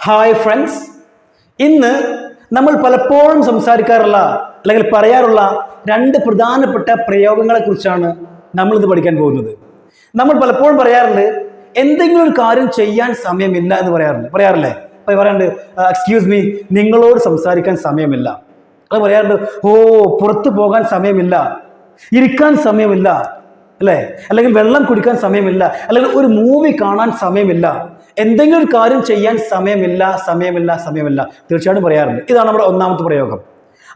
Hi friends ഇന്ന് നമ്മൾ പലപ്പോഴും സംസാരിക്കാറുള്ള അല്ലെങ്കിൽ പറയാറുള്ള രണ്ട് പ്രധാനപ്പെട്ട പ്രയോഗങ്ങളെക്കുറിച്ചാണ് നമ്മൾ ഇത് പഠിക്കാൻ പോകുന്നത്. നമ്മൾ പലപ്പോഴും പറയാറുണ്ട് എന്തെങ്കിലും ഒരു കാര്യം ചെയ്യാൻ സമയമില്ല എന്ന് പറയാറുണ്ട്. പറയാറില്ലേ? അപ്പൊ പറയാറുണ്ട് എക്സ്ക്യൂസ് മീ നിങ്ങളോട് സംസാരിക്കാൻ സമയമില്ല. അത് പറയാറുണ്ട് ഓ പുറത്തു പോകാൻ സമയമില്ല ഇരിക്കാൻ സമയമില്ല അല്ലേ? അല്ലെങ്കിൽ വെള്ളം കുടിക്കാൻ സമയമില്ല അല്ലെങ്കിൽ ഒരു മൂവി കാണാൻ സമയമില്ല എന്തെങ്കിലും ഒരു കാര്യം ചെയ്യാൻ സമയമില്ല സമയമില്ല സമയമില്ല. തീർച്ചയായിട്ടും പറയാറുണ്ട്. ഇതാണ് നമ്മുടെ ഒന്നാമത്തെ പ്രയോഗം.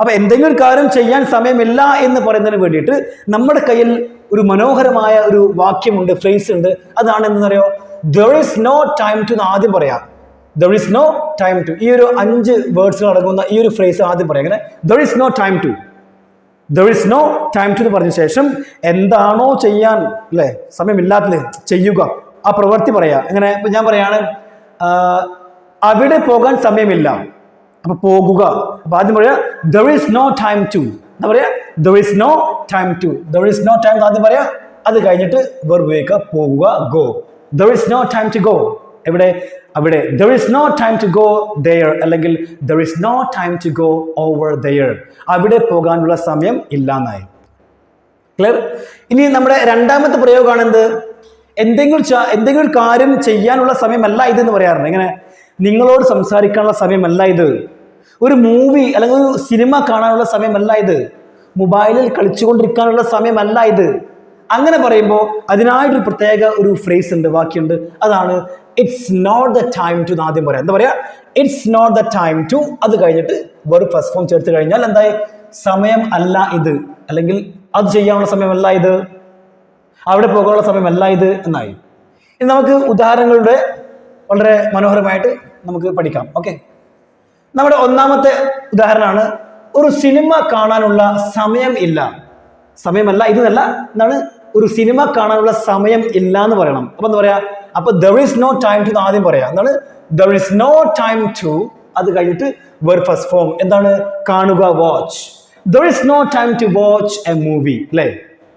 അപ്പോൾ എന്തെങ്കിലും ഒരു കാര്യം ചെയ്യാൻ സമയമില്ല എന്ന് പറയുന്നതിന് വേണ്ടിയിട്ട് നമ്മുടെ കയ്യിൽ ഒരു മനോഹരമായ ഒരു വാക്യമുണ്ട് ഫ്രേസ് ഉണ്ട്. അതാണ് എന്താ പറയുക there is no time to ആദ്യം പറയാം. There is no time to ഈ ഒരു അഞ്ച് വേർഡ്സ് അടങ്ങുന്ന ഈ ഒരു ഫ്രേസ് ആദ്യം പറയാം. അങ്ങനെ there is no time to there is no time to എന്ന് പറഞ്ഞ ശേഷം എന്താണോ ചെയ്യാൻ അല്ലേ? സമയമില്ലാത്തത് ചെയ്യുക. ആ പ്രവൃത്തി പറയാ. ഇങ്ങനെ ഇപ്പൊ ഞാൻ പറയാണ് അവിടെ പോകാൻ സമയമില്ല. അപ്പൊ പോകുക. അപ്പൊ ആദ്യം പറയാ there is no time to എന്താ പറയാ there is no time to there is no time ആദ്യം പറയാ അത് കഴിഞ്ഞിട്ട് വെറുപയോഗിക്ക പോകുക go there is no time to go എവിടെ? അവിടെ. There is no time to go there അല്ലെങ്കിൽ there is no time to go over there അവിടെ പോകാനുള്ള സമയം ഇല്ലാന്നായി. ക്ലിയർ ഇനി നമ്മുടെ രണ്ടാമത്തെ പ്രയോഗമാണ് എന്ത് എന്തെങ്കിലും എന്തെങ്കിലും കാര്യം ചെയ്യാനുള്ള സമയമല്ല ഇത് എന്ന് പറയാറുണ്ട്. ഇങ്ങനെ നിങ്ങളോട് സംസാരിക്കാനുള്ള സമയമല്ല ഇത്. ഒരു മൂവി അല്ലെങ്കിൽ ഒരു സിനിമ കാണാനുള്ള സമയമല്ല ഇത്. മൊബൈലിൽ കളിച്ചുകൊണ്ടിരിക്കാനുള്ള സമയമല്ല ഇത്. അങ്ങനെ പറയുമ്പോൾ അതിനായിട്ടൊരു പ്രത്യേക ഒരു ഫ്രേസ് ഉണ്ട് വാക്യുണ്ട് അതാണ് it's not the time to ആദ്യം പറയാം. എന്താ പറയാ? It's not the time to അത് കഴിഞ്ഞിട്ട് വെറും ഫസ്റ്റ് ഫോം ചേർത്ത് കഴിഞ്ഞാൽ എന്തായി? സമയം അല്ല ഇത്. അല്ലെങ്കിൽ അത് ചെയ്യാനുള്ള സമയമല്ല ഇത്. അവിടെ പോകാനുള്ള സമയമല്ല ഇത് എന്നായി. ഇനി നമുക്ക് ഉദാഹരണങ്ങളുടെ വളരെ മനോഹരമായിട്ട് നമുക്ക് പഠിക്കാം. ഓക്കെ നമ്മുടെ ഒന്നാമത്തെ ഉദാഹരണമാണ് ഒരു സിനിമ കാണാനുള്ള സമയം ഇല്ല. സമയമല്ല ഇതല്ല എന്താണ്? ഒരു സിനിമ കാണാനുള്ള സമയം ഇല്ല എന്ന് പറയണം. അപ്പൊ എന്താ പറയാ? അപ്പൊ there is no time to ആദ്യം പറയാം. എന്താണ്? There is no time to അത് കഴിഞ്ഞിട്ട് വെർ ഫസ്റ്റ് ഫോം എന്താണ്? കാണുക watch there is no time to watch a movie അല്ലേ?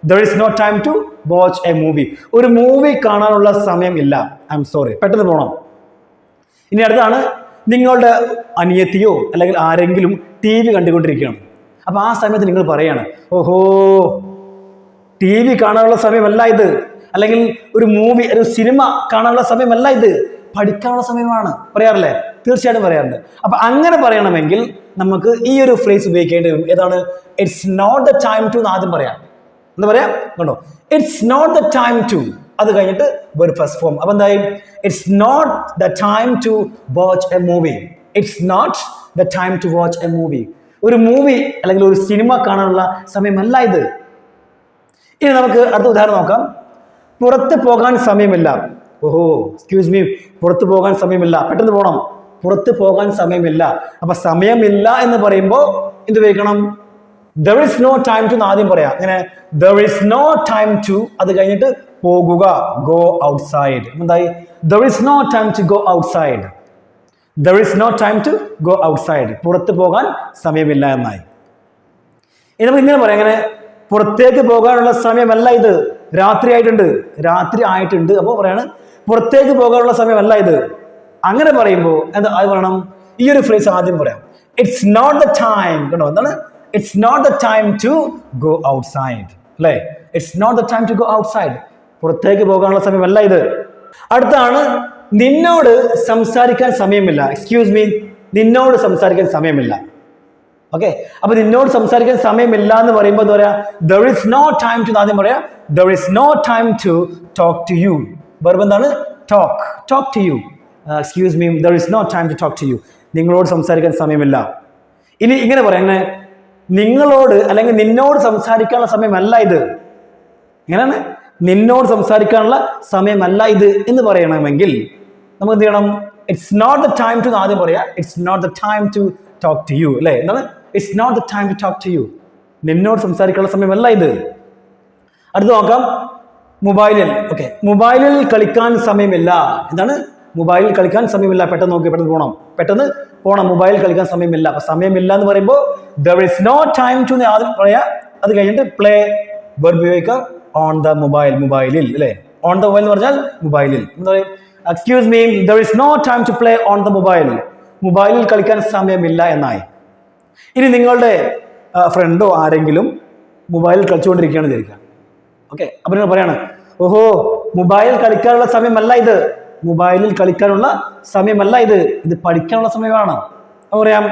There is no time to watch a movie ഒരു മൂവി കാണാനുള്ള സമയം ഇല്ല ഐ എം സോറി പെട്ടെന്ന് പോകണം ഇനി അടുത്താണ് നിങ്ങളുടെ അനിയത്തിയോ അല്ലെങ്കിൽ ആരെങ്കിലും ടി വി കണ്ടുകൊണ്ടിരിക്കുകയാണ് അപ്പൊ ആ സമയത്ത് നിങ്ങൾ പറയാണ് ഓഹോ ടി വി കാണാനുള്ള സമയമല്ല ഇത്. അല്ലെങ്കിൽ ഒരു മൂവി ഒരു സിനിമ കാണാനുള്ള സമയമല്ല ഇത്. പഠിക്കാനുള്ള സമയമാണ്. പറയാറില്ലേ? തീർച്ചയായിട്ടും പറയാറുണ്ട്. അപ്പൊ അങ്ങനെ പറയണമെങ്കിൽ നമുക്ക് ഈ ഒരു ഫ്രേസ് ഉപയോഗിക്കേണ്ടി വരും ഏതാണ് it's not the time to ആദ്യം പറയാം. എന്താ പറയാ? കണ്ടോ? It's not the time to അത് കഴിഞ്ഞിട്ട് ഒരു ഫസ്റ്റ് ഫോം അപ്പൊ എന്തായി? It's not the time to watch a movie it's not the time to watch a movie ഒരു മൂവി അല്ലെങ്കിൽ ഒരു സിനിമ കാണാനുള്ള സമയമല്ല ഇത്. ഇനി നമുക്ക് അടുത്ത ഉദാഹരണം നോക്കാം. പുറത്ത് പോകാൻ സമയമില്ല. ഓഹോ എക്സ്ക്യൂസ് മീ പുറത്ത് പോകാൻ സമയമില്ല. പെട്ടെന്ന് പോകണം പുറത്ത് പോകാൻ സമയമില്ല. അപ്പൊ സമയമില്ല എന്ന് പറയുമ്പോൾ എന്ത് ഉപയോഗിക്കണം? There is no time to ആദ്യം പറയാം. അങ്ങനെ there is no time to അത് കഴിഞ്ഞിട്ട് പോകുക. ഗോ ഔട്ട്സൈഡ് എന്തായി? There is no time to go outside there is no time to go outside പുറത്ത് പോകാൻ സമയമില്ല എന്നായി. ഇനി നമുക്ക് ഇങ്ങനെ പറയാം. അങ്ങനെ പുറത്തേക്ക് പോകാനുള്ള സമയമല്ല ഇത്. രാത്രി ആയിട്ടുണ്ട്. രാത്രി ആയിട്ടുണ്ട്. അപ്പോൾ പറയാണ് പുറത്തേക്ക് പോകാനുള്ള സമയമല്ല ഇത്. അങ്ങനെ പറയുമ്പോൾ എന്താ അത് പറയണം. ഈ ഒരു ഫ്രേസ് ആദ്യം പറയാം. ഇറ്റ്സ് നോട്ട് ദ ടൈം കണ്ടോ? എന്താണ്? It's not the time to go outside അല്ലേ? It's not the time to go outside പുറത്തേക്ക് പോകാനുള്ള സമയമല്ല ഇത്. അടുത്താണ് നിന്നോട് സംസാരിക്കാൻ സമയമില്ല. എക്സ്ക്യൂസ് മീ നിന്നോട് സംസാരിക്കാൻ സമയമില്ല. ഓക്കെ അപ്പൊ നിന്നോട് സംസാരിക്കാൻ സമയമില്ല എന്ന് പറയുമ്പോൾ എന്താ പറയാ? There is no time to ആദ്യം പറയാ there is no time to talk to you വെറും എന്താണ്? Talk talk to you excuse me there is no time to talk to you നിങ്ങളോട് സംസാരിക്കാൻ സമയമില്ല. ഇനി ഇങ്ങനെ പറയാം എങ്ങനെ നിങ്ങളോട് അല്ലെങ്കിൽ നിന്നോട് സംസാരിക്കാനുള്ള സമയമല്ല ഇത്. എങ്ങനെയാണ്? നിന്നോട് സംസാരിക്കാനുള്ള സമയമല്ല ഇത് എന്ന് പറയണമെങ്കിൽ നമുക്ക് എന്ത് ചെയ്യണം? It's not the time to ആദ്യം പറയാ. It's not the time to talk to you അല്ലേ? എന്താണ്? It's not the time to talk to you നിന്നോട് സംസാരിക്കാനുള്ള സമയമല്ല ഇത്. അടുത്ത് നോക്കാം. മൊബൈലിൽ. ഓക്കെ മൊബൈലിൽ കളിക്കാൻ സമയമില്ല. എന്താണ്? മൊബൈലിൽ കളിക്കാൻ സമയമില്ല. പെട്ടെന്ന് നോക്കി പെട്ടെന്ന് പോകണം പെട്ടെന്ന് പോകണം മൊബൈൽ കളിക്കാൻ സമയമില്ല. അപ്പൊ സമയമില്ല എന്ന് പറയുമ്പോൾ there is no time to ആദ്യം പറയാ അത് കഴിഞ്ഞിട്ട് പ്ലേ വെർബ് ഉപയോഗിക്കുക ഓൺ ദ മൊബൈൽ മൊബൈലിൽ അല്ലേ? ഓൺ ദ മൊബൈൽ എന്ന് പറഞ്ഞാൽ മൊബൈലിൽ എന്താ പറയുക excuse me there is no time to play on the mobile മൊബൈലിൽ കളിക്കാൻ സമയമില്ല എന്നായി. ഇനി നിങ്ങളുടെ ഫ്രണ്ടോ ആരെങ്കിലും മൊബൈലിൽ കളിച്ചുകൊണ്ടിരിക്കുകയാണ് ധരിക്കുക ഓക്കെ അപ്പൊ നിങ്ങൾ പറയാണ് ഓഹോ മൊബൈൽ കളിക്കാനുള്ള സമയമല്ല ഇത്. മൊബൈലിൽ കളിക്കാനുള്ള സമയമല്ല ഇത്. ഇത് പഠിക്കാനുള്ള സമയമാണ്. പറയാം?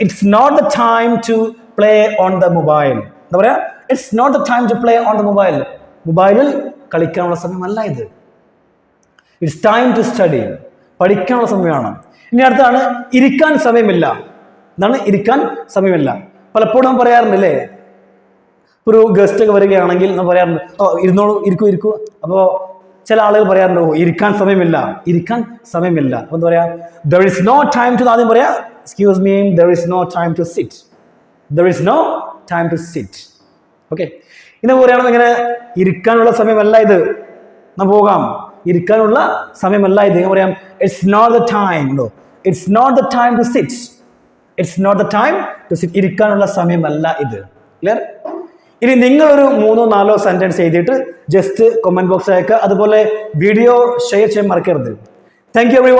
It's not the time to play on the mobile എന്താ പറയാ? It's not the time to play on the mobile മൊബൈലിൽ കളിക്കാനുള്ള സമയമല്ല ഇത്. ഇറ്റ്സ് ടൈം ടു സ്റ്റഡി പഠിക്കാനുള്ള സമയമാണ്. ഇനി അടുത്താണ് ഇരിക്കാൻ സമയമില്ല. എന്താണ്? ഇരിക്കാൻ സമയമില്ല. പലപ്പോഴും പറയാറുണ്ട് അല്ലേ ഒരു ഗസ്റ്റ് ഒക്കെ വരികയാണെങ്കിൽ നമ്മൾ പറയാറുണ്ട് ഓ ഇരുന്നോളൂ ഇരിക്കൂ ഇരിക്കൂ. അപ്പോൾ ചില ആളുകൾ പറയാറുണ്ട് ഇരിക്കാൻ സമയമില്ല ഇരിക്കാൻ സമയമില്ല. അപ്പൊ എന്താ പറയാ? There is no time to ആദ്യം പറയാ excuse me there is no time to sit there is no time to sit okay ഇന്ന് പറയുകയാണെങ്കിൽ ഇങ്ങനെ ഇരിക്കാനുള്ള സമയമല്ല ഇത്. നമ്മ പോകാം. ഇരിക്കാനുള്ള സമയമല്ല ഇത്. ഇങ്ങനെ പറയാം ഇറ്റ്സ് നോട്ട് ദ ടൈം ഉണ്ടോ? It's not the time to sit it's not the time to sit ഇരിക്കാനുള്ള സമയമല്ല ഇത്. ക്ലിയർ ഇനി നിങ്ങളൊരു മൂന്നോ നാലോ സെന്റൻസ് എഴുതിയിട്ട് ജസ്റ്റ് കമന്റ് ബോക്സ് അയക്കുക. അതുപോലെ വീഡിയോ ഷെയർ ചെയ്യാൻ മറക്കരുത്. Thank you every